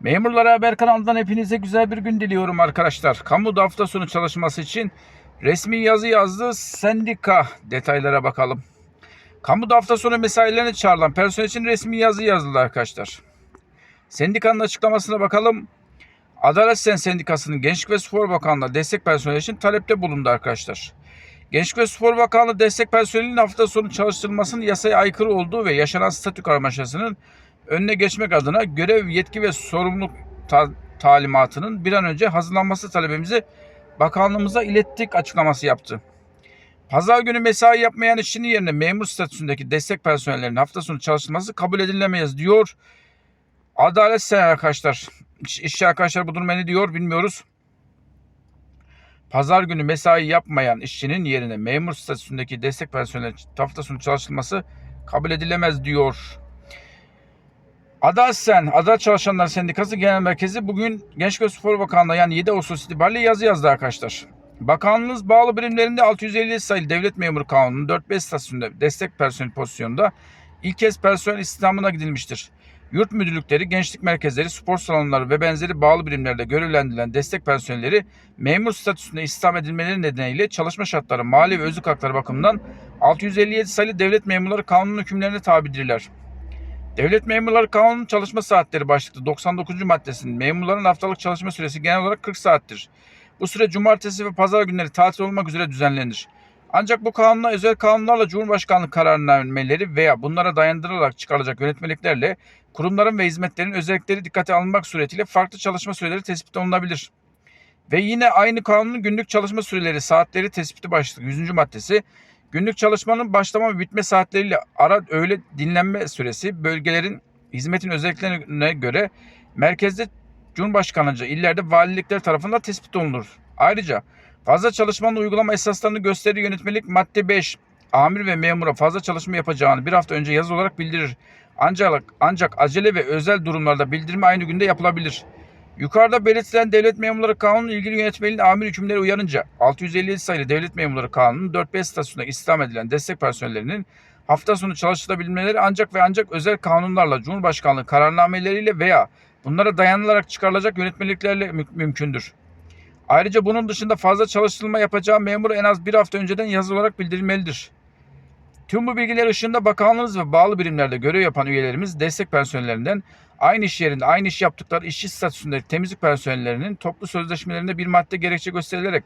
Memurlara Haber kanalından hepinize güzel bir gün diliyorum arkadaşlar. Kamuda hafta sonu çalışması için resmi yazı yazdı sendika detaylara bakalım. Kamuda hafta sonu mesailerine çağrılan personel için resmi yazı yazıldı arkadaşlar. Sendikanın açıklamasına bakalım. Adalet Sen Sendikası'nın Gençlik ve Spor Bakanlığı'na destek personeli için talepte bulundu arkadaşlar. Gençlik ve Spor Bakanlığı destek personelinin hafta sonu çalıştırılmasının yasaya aykırı olduğu ve yaşanan statü karmaşasının önüne geçmek adına görev, yetki ve sorumluluk ta- talimatının bir an önce hazırlanması talebimizi bakanlığımıza ilettik açıklaması yaptı. Pazar günü mesai yapmayan işçinin yerine memur statüsündeki destek personellerinin hafta sonu çalışılması kabul edilemez diyor. Adalet Sen arkadaşlar. İş- İşçi arkadaşlar bu duruma ne diyor bilmiyoruz. Pazar günü mesai yapmayan işçinin yerine memur statüsündeki destek personeli hafta sonu çalışılması kabul edilemez diyor. Adalet Sen, Adalet Çalışanlar Sendikası Genel Merkezi bugün Gençlik ve Spor Bakanlığı yani 7 Ağustos itibariyle yazı yazdı arkadaşlar. Bakanlığınız bağlı birimlerinde 650 sayılı Devlet Memuru Kanunu'nun 4-5 statüsünde destek personel pozisyonunda ilk kez personel istihdamına gidilmiştir. Yurt müdürlükleri, gençlik merkezleri, spor salonları ve benzeri bağlı birimlerde görevlendirilen destek personelleri memur statüsünde istihdam edilmeleri nedeniyle çalışma şartları, mali ve özlük hakları bakımından 657 sayılı Devlet Memurları Kanunu'nun hükümlerine tabidirler. Devlet Memurları Kanunu çalışma saatleri başlıklı 99. maddesinin memurların haftalık çalışma süresi genel olarak 40 saattir. Bu süre cumartesi ve pazar günleri tatil olmak üzere düzenlenir. Ancak bu kanunla özel kanunlarla Cumhurbaşkanlığı kararnameleri veya bunlara dayandırılarak çıkarılacak yönetmeliklerle kurumların ve hizmetlerin özellikleri dikkate alınmak suretiyle farklı çalışma süreleri tespit olunabilir. Ve yine aynı kanunun günlük çalışma süreleri, saatleri tespiti başlıklı 100. maddesi Günlük çalışmanın başlama ve bitme saatleriyle ara öğle dinlenme süresi bölgelerin hizmetin özelliklerine göre merkezde Cumhurbaşkanlığı illerde valilikler tarafından tespit olunur. Ayrıca fazla çalışmanın uygulama esaslarını gösterir yönetmelik madde 5 amir ve memura fazla çalışma yapacağını bir hafta önce yazı olarak bildirir. Ancak ancak acele ve özel durumlarda bildirme aynı günde yapılabilir. Yukarıda belirtilen Devlet Memurları Kanunu ilgili yönetmeliğin amir hükümleri uyarınca 657 sayılı Devlet Memurları Kanunu'nun 4-5 statüsünde istihdam edilen destek personellerinin hafta sonu çalışılabilmeleri ancak ve ancak özel kanunlarla Cumhurbaşkanlığı kararnameleriyle veya bunlara dayanılarak çıkarılacak yönetmeliklerle mü- mümkündür. Ayrıca bunun dışında fazla çalıştırılma yapacağı memur en az bir hafta önceden yazılı olarak bildirilmelidir. Tüm bu bilgiler ışığında bakanlığınız ve bağlı birimlerde görev yapan üyelerimiz destek personellerinden aynı iş yerinde aynı iş yaptıkları işçi statüsündeki temizlik personellerinin toplu sözleşmelerinde bir madde gerekçe gösterilerek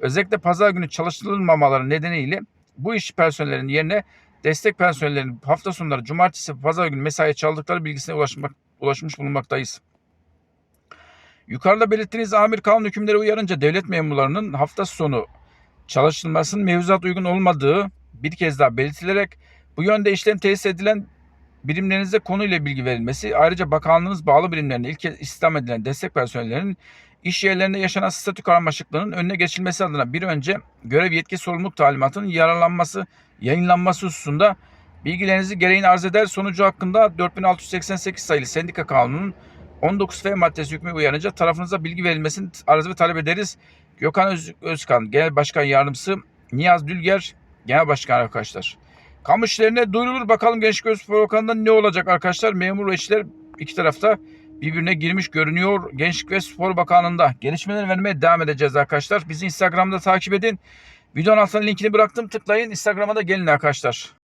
özellikle pazar günü çalıştırılmamaları nedeniyle bu işçi personellerinin yerine destek personellerinin hafta sonları cumartesi ve pazar günü mesaiye çaldıkları bilgisine ulaşmak, ulaşmış bulunmaktayız. Yukarıda belirttiğiniz amir kanun hükümleri uyarınca devlet memurlarının hafta sonu çalışılmasının mevzuat uygun olmadığı bir kez daha belirtilerek bu yönde işlem tesis edilen birimlerinize konuyla bilgi verilmesi, ayrıca bakanlığınız bağlı birimlerine ilk kez istihdam edilen destek personellerinin iş yerlerinde yaşanan statü karmaşıklığının önüne geçilmesi adına bir önce görev yetki sorumluluk talimatının yararlanması, yayınlanması hususunda bilgilerinizi gereğini arz eder sonucu hakkında 4688 sayılı sendika kanununun 19F maddesi hükmü uyarınca tarafınıza bilgi verilmesini arz ve talep ederiz. Gökhan Öz- Özkan, Genel Başkan Yardımcısı, Niyaz Dülger, Genel Başkan arkadaşlar. Kamu işlerine duyurulur bakalım ve Spor Bakanlığı'nda ne olacak arkadaşlar. Memur ve işçiler iki tarafta birbirine girmiş görünüyor Gençlik ve Spor Bakanlığı'nda. Gelişmeler vermeye devam edeceğiz arkadaşlar. Bizi Instagram'da takip edin. Videonun altına linkini bıraktım. Tıklayın. Instagram'a da gelin arkadaşlar.